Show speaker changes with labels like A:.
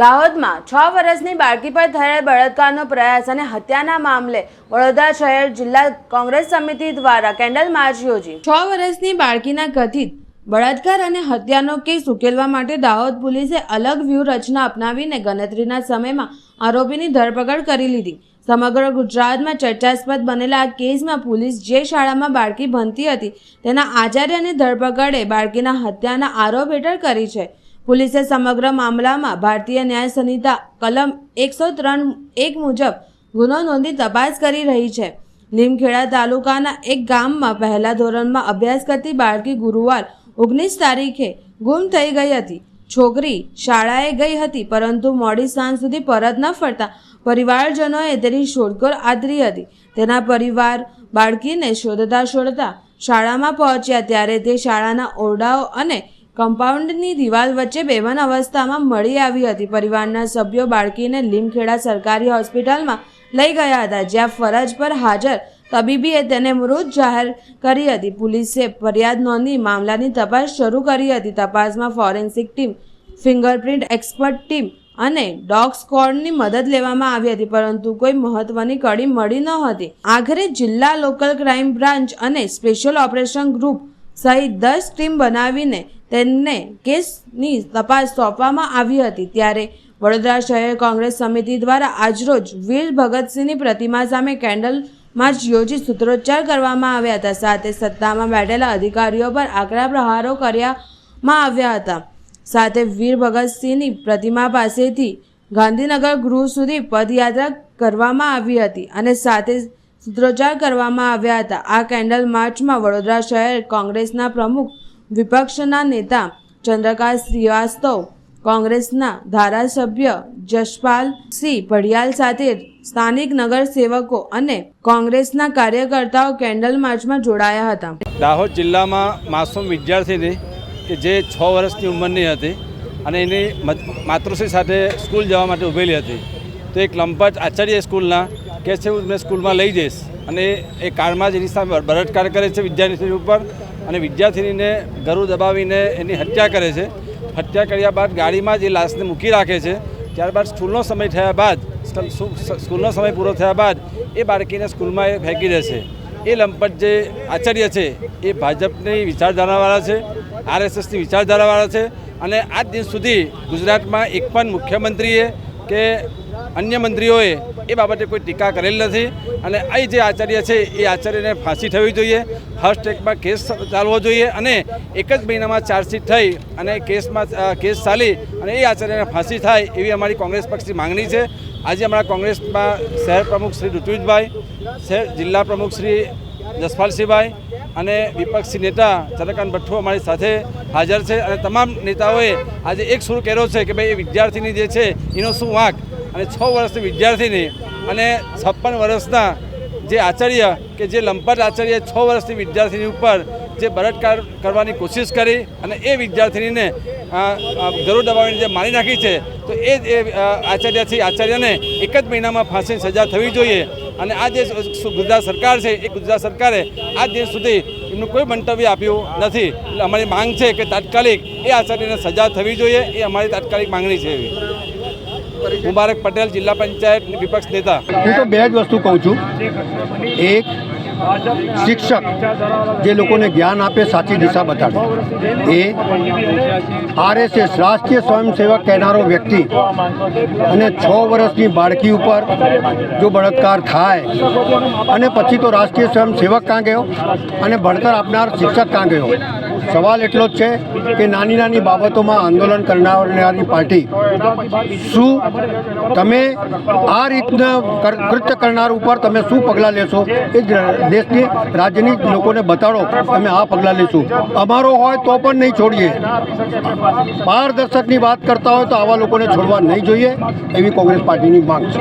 A: દાહોદમાં છ વર્ષની બાળકી પર થયેલ બળાત્કારનો પ્રયાસ અને હત્યાના મામલે વડોદરા શહેર જિલ્લા કોંગ્રેસ સમિતિ દ્વારા કેન્ડલ માર્ચ યોજી. છ વર્ષની બાળકીના કથિત બળાત્કાર અને હત્યાનો કેસ ઉકેલવા માટે દાહોદ પોલીસે અલગ વ્યૂહરચના અપનાવીને ગણતરીના સમયમાં આરોપીની ધરપકડ કરી લીધી. સમગ્ર ગુજરાતમાં ચર્ચાસ્પદ બનેલા આ કેસમાં પોલીસ જે શાળામાં બાળકી ભણતી હતી તેના આચાર્યની ધરપકડે બાળકીના હત્યાના આરોપ હેઠળ કરી છે. પોલીસે સમગ્ર મામલામાં ભારતીય ન્યાય સંહિતા કલમ એકસો ત્રણ એક મુજબ ગુનો નોંધી તપાસ કરી રહી છે. લીમખેડા તાલુકાના એક ગામમાં પહેલા ધોરણમાં અભ્યાસ કરતી બાળકી ગુરુવાર ઓગણીસ તારીખે ગુમ થઈ ગઈ હતી. છોકરી શાળાએ ગઈ હતી, પરંતુ મોડી સાંજ સુધી પરત ન ફરતા પરિવારજનોએ તેની શોધખોળ આદરી હતી. તેના પરિવાર બાળકીને શોધતા શોધતા શાળામાં પહોંચ્યા, ત્યારે તે શાળાના ઓરડાઓ અને કમ્પાઉન્ડની દિવાલ વચ્ચે બેભાન અવસ્થામાં મળી આવી હતી. પરિવારના સભ્યો બાળકીને લીમખેડા સરકારી હોસ્પિટલમાં લઈ ગયા હતા, જ્યાં ફરજ પર હાજર તબીબીએ તેને મૃત જાહેર કરી હતી. પોલીસે ફરિયાદ નોંધી મામલાની તપાસ શરૂ કરી હતી. તપાસમાં forensic team, fingerprint expert team અને ડોગ સ્કોડની મદદ લેવામાં આવી હતી, પરંતુ કોઈ મહત્વની કડી મળી ન હતી. આખરે જિલ્લા લોકલ ક્રાઇમ બ્રાન્ચ અને સ્પેશિયલ ઓપરેશન ગ્રુપ સહિત દસ ટીમ બનાવીને તેમને કેસની તપાસ સોંપવામાં આવી હતી. ત્યારે વડોદરા શહેર કોંગ્રેસ સમિતિ દ્વારા આજરોજ વીર ભગતસિંહની પ્રતિમા સામે કેન્ડલ માર્ચ યોજી સૂત્રોચ્ચાર કરવામાં આવ્યા હતા. સાથે સત્તામાં બેઠેલા અધિકારીઓ પર આકરા પ્રહારો કર્યામાં આવ્યા હતા. સાથે વીર ભગતસિંહની પ્રતિમા પાસેથી ગાંધીનગર ગૃહ સુધી પદયાત્રા કરવામાં આવી હતી અને સાથે સૂત્રોચ્ચાર કરવામાં આવ્યા હતા. આ કેન્ડલ માર્ચમાં વડોદરા શહેર કોંગ્રેસના પ્રમુખ વિપક્ષના નેતા ચંદ્રકાંત શ્રીવાસ્તવ, કોંગ્રેસના ધારાસભ્ય જશપાલ સિંહ પડિયાલ સાથે સ્થાનિક નગરસેવકો અને કોંગ્રેસના કાર્યકર્તાઓ કેન્ડલ માર્ચમાં જોડાયા હતા.
B: દાહોદ જિલ્લામાં માસૂમ વિદ્યાર્થીની કે જે છ વર્ષની ઉંમરની હતી અને એની માતૃશ્રી સાથે સ્કૂલ જવા માટે ઊભેલી હતી. તો એક લંપટ આચાર્ય સ્કૂલના કે છે, હું મેં સ્કૂલમાં લઈ જઈશ. અને એ કારમાં જ એની સામે બળાત્કાર કરે છે વિદ્યાર્થી ઉપર. અને વિદ્યાર્થીનીને ગરુ દબાવીને એની હત્યા કરે છે. હત્યા કર્યા બાદ ગાડીમાં જ એ લાશને મૂકી રાખે છે. ત્યારબાદ સ્કૂલનો સમય થયા બાદ સ્કૂલનો સમય પૂરો થયા બાદ એ બાળકીને સ્કૂલમાં એ ફેંકી દે છે. એ લંપટ જે આચાર્ય છે, એ ભાજપની વિચારધારાવાળા છે, આરએસએસની વિચારધારાવાળા છે. અને આજ દિન સુધી ગુજરાતમાં એક પણ મુખ્યમંત્રીએ કે અન્ય મંત્રીઓએ એ બાબતે કોઈ ટીકા કરેલ નથી અને આ જે આચાર્ય છે એ આચાર્યને ફાંસી થવી જોઈએ ફર્સ્ટ ટ્રેકમાં કેસ ચાલવો જોઈએ અને એક જ મહિનામાં ચાર્જશીટ થઈ અને કેસમાં કેસ ચાલી અને એ આચાર્યને ફાંસી થાય એવી અમારી કોંગ્રેસ પક્ષની માંગણી છે. આજે અમારા કોંગ્રેસમાં શહેર પ્રમુખ શ્રી ઋત્વિજભાઈ, શહેર જિલ્લા પ્રમુખ શ્રી જસપાલસિંહભાઈ અને વિપક્ષી નેતા ચંદ્રકાંત ભઠ્ઠુ અમારી સાથે હાજર છે અને તમામ નેતાઓએ આજે એક સુર કર્યો છે કે ભાઈ એ વિદ્યાર્થીની જે છે, એનો શું વાંક? અને છ વર્ષની વિદ્યાર્થીની અને છપ્પન વર્ષના જે આચાર્ય કે જે લંપટ આચાર્ય છ વર્ષની વિદ્યાર્થીની ઉપર જે બળાત્કાર કરવાની કોશિશ કરી અને એ વિદ્યાર્થીનીને જરૂર દબાવીને જે મારી નાખી છે, તો એ આચાર્યથી આચાર્યને એક જ મહિનામાં ફાંસીની સજા થવી જોઈએ. અને આ જે ગુજરાત સરકાર છે, એ ગુજરાત સરકારે આજ દિન સુધી એમનું કોઈ મંતવ્ય આપ્યું નથી. એટલે અમારી માંગ છે કે તાત્કાલિક એ આચાર્યને સજા થવી જોઈએ, એ અમારી તાત્કાલિક માંગણી છે એવી. મુબારક પટેલ, જિલ્લા પંચાયત વિપક્ષ નેતા.
C: હું તો બે જ વસ્તુ કહું છું. એક શિક્ષક જે લોકોને જ્ઞાન આપે, સાચી દિશા બતાડે એ આરએસએસ રાષ્ટ્રીય સ્વયંસેવક કહેનારો વ્યક્તિ અને છ વર્ષની બાળકી ઉપર જો બળાત્કાર થાય અને પછી તો રાષ્ટ્રીય સ્વયંસેવક કાં ગયો? અને ભણતર આપનાર શિક્ષક કાં ગયો? સવાલ એટલો જ છે કે નાની નાની બાબતોમાં આંદોલન કરનારની પાર્ટી શું તમે આ રીતના કૃત્ય કરનાર ઉપર તમે શું પગલાં લેશો? એ દેશની રાજ્યની લોકોને બતાડો તમે આ પગલાં લેશું. અમારો હોય તો પણ નહીં છોડીએ. પારદર્શકની વાત કરતા હોય તો આવા લોકોને છોડવા નહીં જોઈએ, એવી કોંગ્રેસ પાર્ટીની માંગ છે.